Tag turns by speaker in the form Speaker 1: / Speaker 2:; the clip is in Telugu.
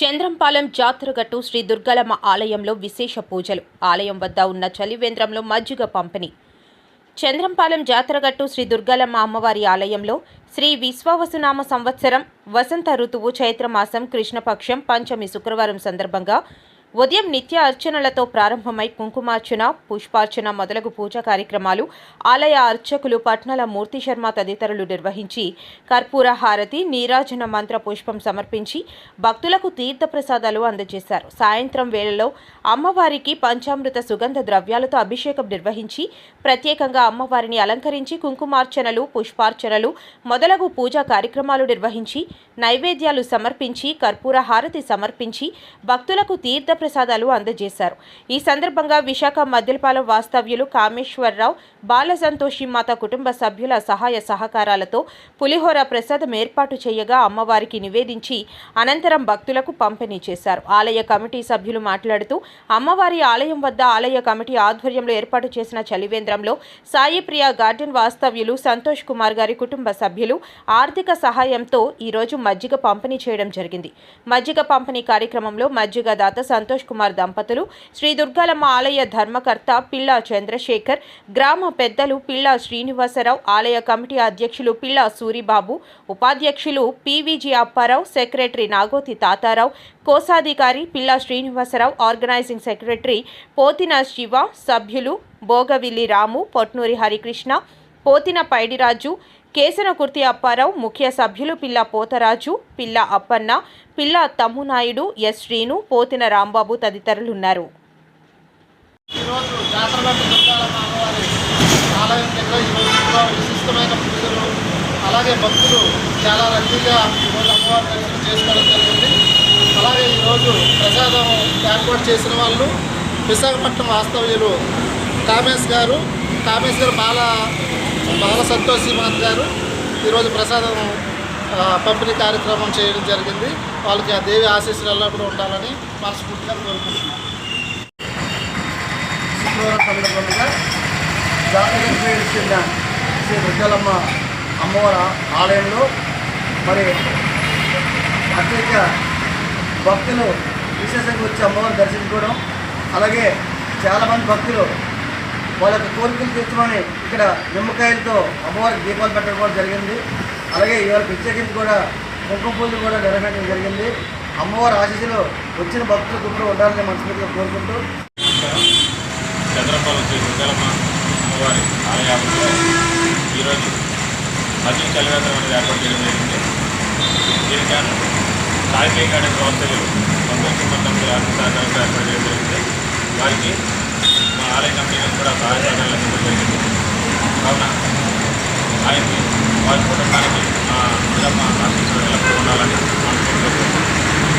Speaker 1: చంద్రంపాలెం జాతరగట్టు శ్రీ దుర్గలమ్మ ఆలయంలో విశేష పూజలు. ఆలయం వద్ద ఉన్న చలివేంద్రంలో మజ్జిగ పంపిణీ. చంద్రంపాలెం జాతరగట్టు శ్రీ దుర్గలమ్మ అమ్మవారి ఆలయంలో శ్రీ విశ్వావసునామ సంవత్సరం వసంత ఋతువు చైత్రమాసం కృష్ణపక్షం పంచమి శుక్రవారం సందర్భంగా ఉదయం నిత్య అర్చనలతో ప్రారంభమై కుంకుమార్చన పుష్పార్చన మొదలగు పూజా కార్యక్రమాలు ఆలయ అర్చకులు పట్నల మూర్తి శర్మ తదితరులు నిర్వహించి కర్పూర హారతి నీరాజన మంత్ర పుష్పం సమర్పించి భక్తులకు తీర్థప్రసాదాలు అందజేశారు. సాయంత్రం వేళలో అమ్మవారికి పంచామృత సుగంధ ద్రవ్యాలతో అభిషేకం నిర్వహించి ప్రత్యేకంగా అమ్మవారిని అలంకరించి కుంకుమార్చనలు పుష్పార్చనలు మొదలగు పూజా కార్యక్రమాలు నిర్వహించి నైవేద్యాలు సమర్పించి కర్పూర హారతి సమర్పించి భక్తులకు తీర్థ ప్రసాదాలు అందజేశారు. ఈ సందర్భంగా విశాఖ మద్దిలపాలెం వాస్తవ్యులు కామేశ్వరరావు బాల సంతోషి మాత కుటుంబ సభ్యుల సహాయ సహకారాలతో పులిహోర ప్రసాదం ఏర్పాటు చేయగా అమ్మవారికి నివేదించి అనంతరం భక్తులకు పంపిణీ చేశారు. ఆలయ కమిటీ సభ్యులు మాట్లాడుతూ అమ్మవారి ఆలయం వద్ద ఆలయ కమిటీ ఆధ్వర్యంలో ఏర్పాటు చేసిన చలివేంద్రంలో సాయిప్రియ గార్డెన్ వాస్తవ్యులు సంతోష్ కుమార్ గారి కుటుంబ సభ్యులు ఆర్థిక సహాయంతో ఈరోజు మజ్జిగ పంపిణీ చేయడం జరిగింది. మజ్జిగ పంపిణీ కార్యక్రమంలో మజ్జిగ దాత సంతోష్ సంతోష్ కుమార్ దంపతులు శ్రీ దుర్గాలమ్మ ఆలయ ధర్మకర్త పిల్లా చంద్రశేఖర్ గ్రామ పెద్దలు పిల్లా శ్రీనివాసరావు ఆలయ కమిటీ అధ్యక్షులు పిల్లా సూరిబాబు ఉపాధ్యక్షులు పీవీజీ అప్పారావు సెక్రటరీ నాగోతి తాతారావు కోశాధికారి పిల్లా శ్రీనివాసరావు ఆర్గనైజింగ్ సెక్రటరీ పోతిన శివ సభ్యులు భోగవిల్లి రాము పొట్నూరి హరికృష్ణ పోతిన పైడిరాజు కేసనకుర్తి అప్పారావు ముఖ్య సభ్యులు పిల్ల పోతరాజు పిల్ల అప్పన్న పిల్ల తమ్మునాయుడు ఎస్ శ్రీను పోతిన రాంబాబు తదితరులున్నారు.
Speaker 2: ఈరోజు జాతరగట్టు దుర్గాలమ్మ అమ్మవారి ఆలయం కింద ఈరోజు ఎంతో విశిష్టమైన పూజలు అలాగే భక్తులు చాలా రద్దీగా ఈరోజు అమ్మవారి దర్శనం చేసుకోవడం జరిగింది. అలాగే ఈరోజు ప్రసాదం ఏర్పాటు చేసిన వాళ్ళు విశాఖపట్నం వాస్తవ్యులు కామేష్ గారు కామేశ్ గారు బాల బాల సంతోషి మాత్ గారు ఈరోజు ప్రసాదం పంపిణీ కార్యక్రమం చేయడం జరిగింది. వాళ్ళకి ఆ దేవి ఆశీస్సులు ఎల్లప్పుడూ ఉండాలని మనస్ఫూర్తిగా కోరుకుంటున్నాం.
Speaker 3: శుక్రవారం సందర్భంగా జాతకంగా చెందిన శ్రీ దుర్గలమ్మ అమ్మవారి ఆలయంలో మరి అత్యధిక భక్తులు విశేషంగా వచ్చి అమ్మవారిని దర్శించుకోవడం అలాగే చాలామంది భక్తులు వాళ్ళ యొక్క కోరికలు తీర్చమని ఇక్కడ నిమ్మకాయలతో అమ్మవారికి దీపాలు పెట్టడం కూడా జరిగింది. అలాగే ఇవాళ ప్రత్యేకించి కూడా కుంకుమ పూజలు కూడా నెరవేర్చడం జరిగింది. అమ్మవారి ఆశీస్సులు వచ్చిన భక్తులు ఇప్పుడు ఉండాలని మనస్ఫూర్తిగా కోరుకుంటూ.
Speaker 4: చంద్రపాలెం శ్రీ దుర్గలమ్మ అమ్మవారి ఆలయాలలో ఈరోజు మధ్య చలివేంద్రం అనేది ఏర్పాటు చేయడం జరిగింది. దీనికి గాను సాయి గార్డెన్ వ్యవస్థలు సంతోష్ సహకారంతో ఏర్పాటు చేయడం జరిగింది. వారికి ఆలయ కమిటీలకు కూడా సహాయ సహకారాలు జరిగింది కావున ఆయనకి వారి కుటుంబానికి మా నిజమ్మ ఆశీస్సులు ఎల్లప్పుడూ ఉండాలని మనస్ఫూర్తిగా